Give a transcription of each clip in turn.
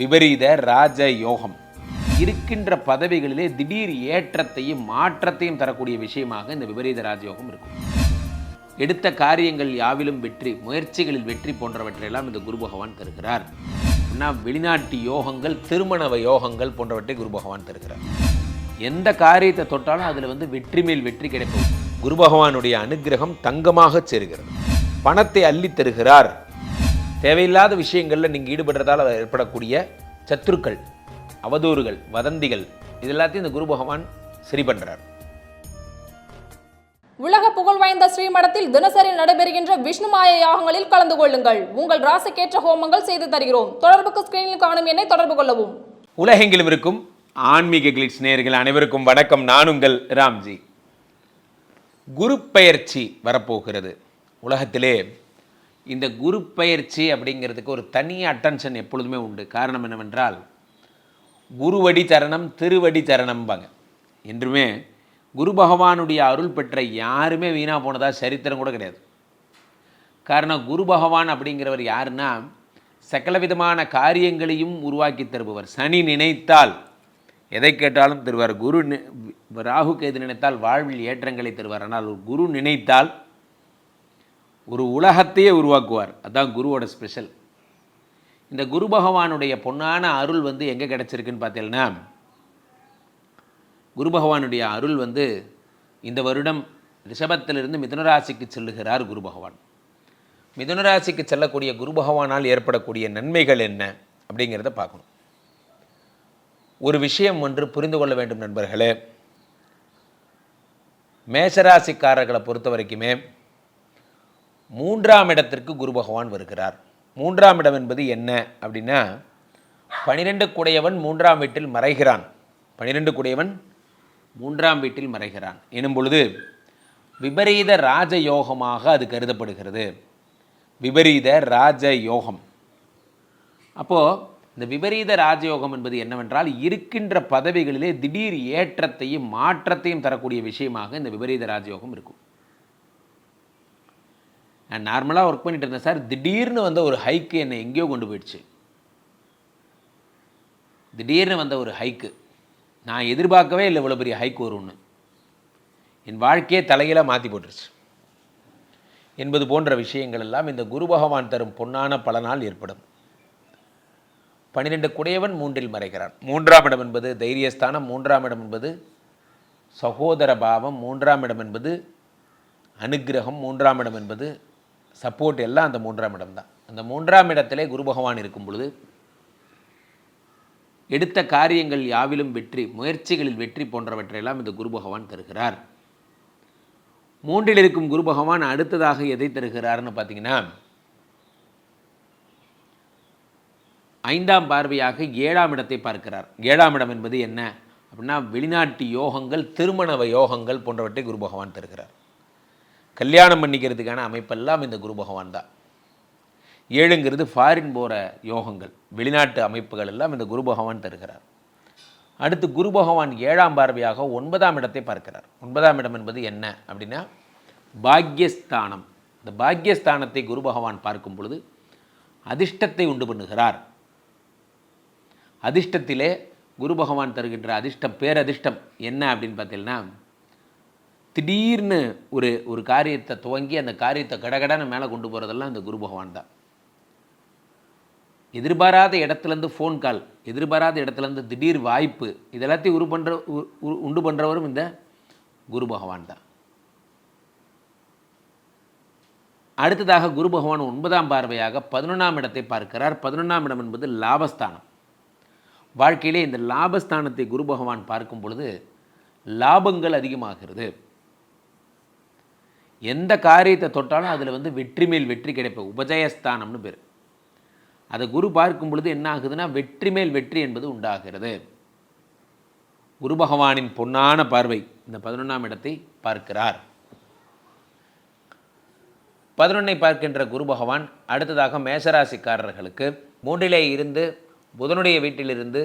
விபரீத ராஜ யோகம் இருக்கின்ற பதவிகளிலே திடீர் ஏற்றத்தையும் மாற்றத்தையும் தரக்கூடிய விஷயமாக இந்த விபரீத ராஜயோகம் இருக்கும். எடுத்த காரியங்கள் யாவிலும் வெற்றி முயற்சிகளில் வெற்றி போன்றவற்றையெல்லாம் இந்த குரு பகவான் தருகிறார். அப்படின்னா வெளிநாட்டு யோகங்கள் திருமண யோகங்கள் போன்றவற்றை குரு பகவான் தருகிறார். எந்த காரியத்தை தொட்டாலும் அதில் வந்து வெற்றி மேல் வெற்றி கிடைப்பது. குரு பகவானுடைய அனுக்கிரகம் தங்கமாக சேருகிறது. பணத்தை அள்ளி தருகிறார். தேவையில்லாத விஷயங்களில் நீங்கள் ஈடுபடுறதால ஏற்படக்கூடிய சத்துருக்கள் அவதூறுகள் வதந்திகள் இது எல்லாத்தையும் இந்த குரு பகவான் சரி பண்ணுறார் உலக புகழ் வாய்ந்த ஸ்ரீமடத்தில் தினசரி நடைபெறுகின்ற விஷ்ணுமாய யாகங்களில் கலந்து கொள்ளுங்கள். உங்கள் ராசிக்கேற்ற ஹோமங்கள் செய்து தருகிறோம். தொடர்புக்கு ஸ்கிரீனில் காணும் எண்ணை தொடர்பு கொள்ளவும். உலகெங்கிலும் இருக்கும் ஆன்மீக கிளிட்ஸ் நேயர்கள் அனைவருக்கும் வணக்கம். நான் உங்கள் ராம்ஜி. குரு பெயர்ச்சி வரப்போகிறது. உலகத்திலே இந்த குரு பயிற்சி அப்படிங்கிறதுக்கு ஒரு தனி அட்டென்ஷன் எப்பொழுதுமே உண்டு. காரணம் என்னவென்றால் குருவடி சரணம் திருவடி சரணம்பாங்க என்றுமே குரு பகவானுடைய அருள் பெற்ற யாருமே வீணாக போனதா சரித்திரம் கூட கிடையாது. காரணம் குரு பகவான் அப்படிங்கிறவர் யாருன்னா சகல விதமான காரியங்களையும் உருவாக்கி தருபவர். சனி நினைத்தால் எதை கேட்டாலும் தருவார். குரு நி- ராகு கேது நினைத்தால் வாழ்வில் ஏற்றங்களை தருவார். ஆனால் ஒரு குரு நினைத்தால் ஒரு உலகத்தையே உருவாக்குவார். அதான் குருவோட ஸ்பெஷல் இந்த குரு பகவானுடைய பொன்னான அருள் வந்து எங்கே கிடச்சிருக்குன்னு பார்த்தீங்கன்னா குரு பகவானுடைய அருள் வந்து இந்த வருடம் ரிஷபத்திலிருந்து மிதுனராசிக்கு செல்லுகிறார் குரு பகவான். மிதுனராசிக்கு செல்லக்கூடிய குரு பகவானால் ஏற்படக்கூடிய நன்மைகள் என்ன அப்படிங்கிறத பார்க்கணும். ஒரு விஷயம் ஒன்று புரிந்து கொள்ள வேண்டும் நண்பர்களே. மேஷராசிக்காரர்களை பொறுத்த வரைக்குமே மூன்றாம் இடத்திற்கு குரு பகவான் வருகிறார். மூன்றாம் இடம் என்பது என்ன அப்படின்னா பனிரெண்டு குடையவன் மூன்றாம் வீட்டில் மறைகிறான். பனிரெண்டு குடையவன் மூன்றாம் வீட்டில் மறைகிறான். எனும் பொழுது விபரீத ராஜயோகமாக அது கருதப்படுகிறது. விபரீத ராஜ யோகம் அப்போது இந்த விபரீத ராஜயோகம் என்பது என்னவென்றால் இருக்கின்ற பதவிகளிலே திடீர் ஏற்றத்தையும் மாற்றத்தையும் தரக்கூடிய விஷயமாக இந்த விபரீத ராஜயோகம் இருக்கும். நான் நார்மலாக ஒர்க் பண்ணிட்டு இருந்தேன் சார். திடீர்னு வந்த ஒரு ஹைக்கு என்னை எங்கேயோ கொண்டு போயிடுச்சு. திடீர்னு வந்த ஒரு ஹைக்கு நான் எதிர்பார்க்கவே இல்லை இவ்வளோ பெரிய ஹைக் வரும்னு. என் வாழ்க்கையே தலையில மாற்றி போட்டுருச்சு. என்பது போன்ற விஷயங்கள் எல்லாம் இந்த குரு பகவான் தரும் பொன்னான பலனால் ஏற்படும். பன்னிரெண்டு குடையவன் மூன்றில் மறைகிறான். மூன்றாம் இடம் என்பது தைரியஸ்தானம் மூன்றாம் இடம் என்பது சகோதர பாவம் மூன்றாம் இடம் என்பது அனுக்கிரகம் மூன்றாம் இடம் என்பது சப்போர்ட் எல்லாம் அந்த மூன்றாம் இடம் தான். அந்த மூன்றாம் இடத்திலே குரு பகவான் இருக்கும் பொழுது எடுத்த காரியங்கள் யாவிலும் வெற்றி முயற்சிகளில் வெற்றி போன்றவற்றையெல்லாம் இந்த குரு பகவான் தருகிறார். மூன்றில் இருக்கும் குரு பகவான் அடுத்ததாக எதை தருகிறார்னு பார்த்தீங்கன்னா ஐந்தாம் பார்வையாக ஏழாம் இடத்தை பார்க்கிறார். ஏழாம் இடம் என்பது என்ன? அப்படின்னா வெளிநாட்டு யோகங்கள் திருமண யோகங்கள் போன்றவற்றை குரு பகவான் தருகிறார். கல்யாணம் பண்ணிக்கிறதுக்கான அமைப்பெல்லாம் இந்த குரு பகவான் தான். ஏழுங்கிறது ஃபாரின் போகிற யோகங்கள் வெளிநாட்டு அமைப்புகள் எல்லாம் இந்த குரு பகவான் தருகிறார். அடுத்து குரு பகவான் ஏழாம் பார்வையாக ஒன்பதாம் இடத்தை பார்க்கிறார். ஒன்பதாம் இடம் என்பது என்ன அப்படின்னா பாக்யஸ்தானம். இந்த பாக்யஸ்தானத்தை குரு பகவான் பார்க்கும் பொழுது அதிர்ஷ்டத்தை உண்டு பண்ணுகிறார். அதிர்ஷ்டத்திலே குரு பகவான் தருகின்ற அதிர்ஷ்டம் பேரதிர்ஷ்டம் என்ன அப்படின்னு பார்த்தீங்கன்னா திடீர்னு ஒரு ஒரு காரியத்தை துவங்கி அந்த காரியத்தை கடகடன்னு மேலே கொண்டு போகிறதெல்லாம் இந்த குரு பகவான் தான். எதிர்பாராத இடத்துலேருந்து ஃபோன் கால் எதிர்பாராத இடத்துலேருந்து திடீர் வாய்ப்பு இதெல்லாத்தையும் உரு பண்ணுற உண்டு பண்ணுறவரும் இந்த குரு பகவான் தான். அடுத்ததாக குரு பகவான் ஒன்பதாம் பார்வையாக பதினொன்றாம் இடத்தை பார்க்கிறார். பதினொன்றாம் இடம் என்பது லாபஸ்தானம். வாழ்க்கையிலே இந்த லாபஸ்தானத்தை குரு பகவான் பார்க்கும் பொழுது லாபங்கள் அதிகமாகிறது. எந்த காரியத்தை தொட்டாலும் அதில் வந்து வெற்றி மேல் வெற்றி கிடைப்பது உபஜயஸ்தானம்னு பேர். அதை குரு பார்க்கும் பொழுது என்ன ஆகுதுன்னா வெற்றி மேல் வெற்றி என்பது உண்டாகிறது. குரு பகவானின் பொன்னான பார்வை இந்த பதினொன்றாம் இடத்தை பார்க்கிறார். பதினொன்னை பார்க்கின்ற குரு பகவான் அடுத்ததாக மேசராசிக்காரர்களுக்கு மூன்றிலே இருந்து புதனுடைய வீட்டிலிருந்து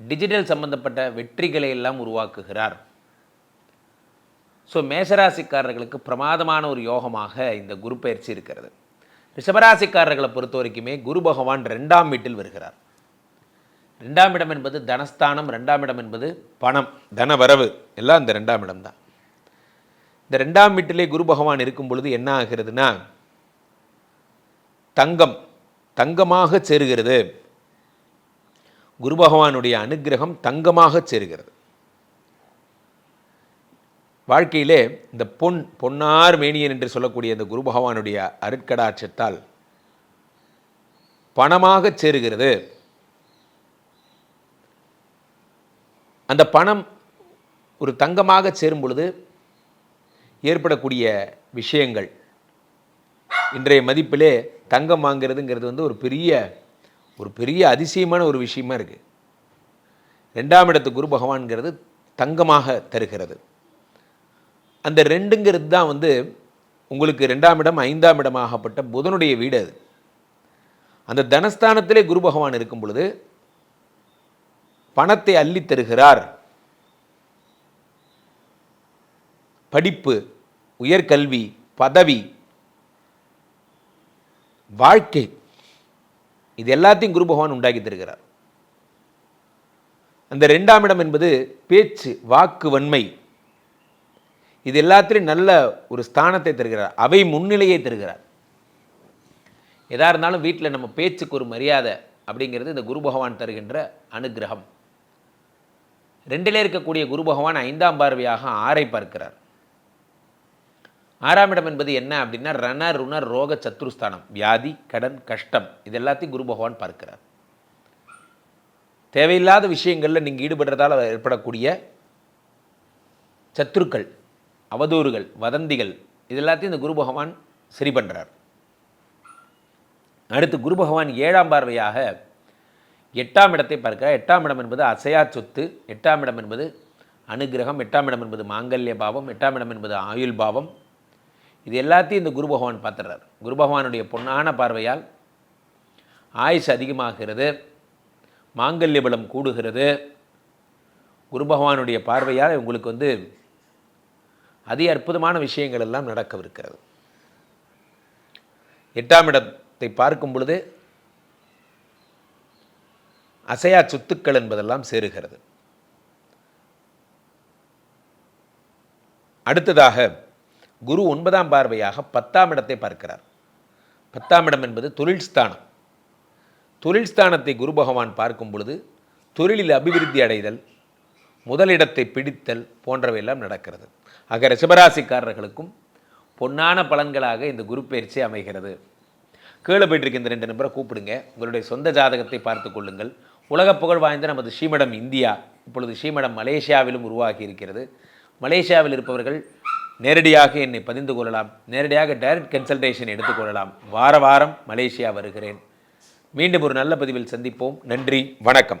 டிஜிட்டல் சம்பந்தப்பட்ட வெற்றிகளை எல்லாம் உருவாக்குகிறார். ஸோ மேசராசிக்காரர்களுக்கு பிரமாதமான ஒரு யோகமாக இந்த குரு பயிற்சி இருக்கிறது. ரிஷபராசிக்காரர்களை பொறுத்த வரைக்குமே குரு பகவான் ரெண்டாம் வீட்டில் வருகிறார். ரெண்டாம் இடம் என்பது தனஸ்தானம் ரெண்டாம் இடம் என்பது பணம் தனவரவு எல்லாம் இந்த ரெண்டாம் இடம் தான். இந்த ரெண்டாம் வீட்டிலே குரு பகவான் இருக்கும் பொழுது என்ன ஆகிறதுனா தங்கம் தங்கமாக சேருகிறது. குரு பகவானுடைய அனுக்கிரகம் தங்கமாக சேருகிறது. வாழ்க்கையிலே இந்த பொன் பொன்னார் மேனியன் என்று சொல்லக்கூடிய இந்த குரு பகவானுடைய அருட்கடாட்சத்தால் பணமாக சேருகிறது. அந்த பணம் ஒரு தங்கமாக சேரும் பொழுது ஏற்படக்கூடிய விஷயங்கள். இன்றைய மதிப்பிலே தங்கம் வாங்கிறதுங்கிறது வந்து ஒரு பெரிய ஒரு பெரிய அதிசயமான ஒரு விஷயமா இருக்குது ரெண்டாம் இடத்து குரு பகவான்கிறது தங்கமாக தருகிறது. அந்த ரெண்டுங்கிறது தான் வந்து உங்களுக்கு ரெண்டாம் இடம் ஐந்தாம் இடமாகப்பட்ட புதனுடைய வீடு அது. அந்த தனஸ்தானத்திலே குரு பகவான் இருக்கும் பொழுது பணத்தை அள்ளி தருகிறார். படிப்பு உயர்கல்வி பதவி வாழ்க்கை இது எல்லாத்தையும் குரு பகவான் உண்டாக்கி தருகிறார். அந்த ரெண்டாம் இடம் என்பது பேச்சு வாக்கு வன்மை. இது எல்லாத்துலேயும் நல்ல ஒரு ஸ்தானத்தை தருகிறார். அவை முன்னிலையை தருகிறார். எதா இருந்தாலும் வீட்டில் நம்ம பேச்சுக்கு ஒரு மரியாதை அப்படிங்கிறது இந்த குரு பகவான் தருகின்ற அனுக்கிரகம் ரெண்டிலே இருக்கக்கூடிய குரு பகவான் ஐந்தாம் பார்வையாக ஆறை பார்க்கிறார். ஆறாம் இடம் என்பது என்ன அப்படின்னா ரண ருண ரோக சத்ருஸ்தானம் வியாதி கடன் கஷ்டம் இது எல்லாத்தையும் குரு பகவான் பார்க்கிறார். தேவையில்லாத விஷயங்களில் நீங்கள் ஈடுபடுறதால் ஏற்படக்கூடிய சத்துருக்கள் அவதூறுகள் வதந்திகள் இது எல்லாத்தையும் இந்த குரு பகவான் சரி பண்ணுறார் அடுத்து குரு பகவான் ஏழாம் பார்வையாக எட்டாம் இடத்தை பார்க்கிறார். எட்டாம் இடம் என்பது அசையா சொத்து எட்டாம் இடம் என்பது அனுகிரகம் எட்டாம் இடம் என்பது மாங்கல்ய பாவம் எட்டாம் இடம் என்பது ஆயுள் பாவம். இது எல்லாத்தையும் இந்த குரு பகவான் பார்த்துறார் குரு பகவானுடைய பொன்னான பார்வையால் ஆயுஷ் அதிகமாகிறது மாங்கல்ய பலம் கூடுகிறது. குரு பகவானுடைய பார்வையால் உங்களுக்கு வந்து அதி அற்புதமான விஷயங்கள் எல்லாம் நடக்கவிருக்கிறது. எட்டாம் இடத்தை பார்க்கும் பொழுது அசையா சொத்துக்கள் என்பதெல்லாம் சேருகிறது. அடுத்ததாக குரு ஒன்பதாம் பார்வையாக பத்தாம் இடத்தை பார்க்கிறார். பத்தாம் இடம் என்பது தொழில் ஸ்தானம். தொழில் ஸ்தானத்தை குரு பகவான் பார்க்கும் பொழுது தொழிலில் அபிவிருத்தி அடைதல் முதலிடத்தை பிடித்தல் போன்றவையெல்லாம் நடக்கிறது. ஆக ரிஷபராசிக்காரர்களுக்கும் பொன்னான பலன்களாக இந்த குரு பயிற்சி அமைகிறது. கீழே போயிட்டு இந்த ரெண்டு நம்பரை கூப்பிடுங்க. உங்களுடைய சொந்த ஜாதகத்தை பார்த்து கொள்ளுங்கள். உலக புகழ் வாய்ந்த நமது ஸ்ரீமடம் இந்தியா. இப்பொழுது ஸ்ரீமடம் மலேசியாவிலும் உருவாகி இருக்கிறது. மலேசியாவில் இருப்பவர்கள் நேரடியாக என்னை பதிந்து கொள்ளலாம். நேரடியாக டைரக்ட் கன்சல்டேஷன் எடுத்துக்கொள்ளலாம் வார வாரம் மலேசியா வருகிறேன். மீண்டும் ஒரு நல்ல பதிவில் சந்திப்போம். நன்றி. வணக்கம்.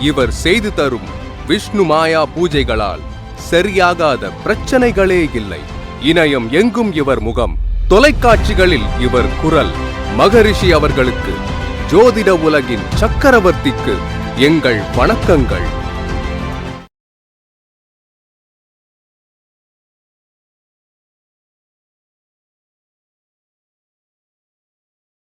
இவர் செய்து தரும் விஷ்ணு மாயா பூஜைகளால் சரியாகாத பிரச்சனைகளே இல்லை. இணையம் எங்கும் இவர் முகம் தொலைக்காட்சிகளில் இவர் குரல். மகரிஷி அவர்களுக்கு ஜோதிட உலகின் சக்கரவர்த்திக்கு எங்கள் வணக்கங்கள்.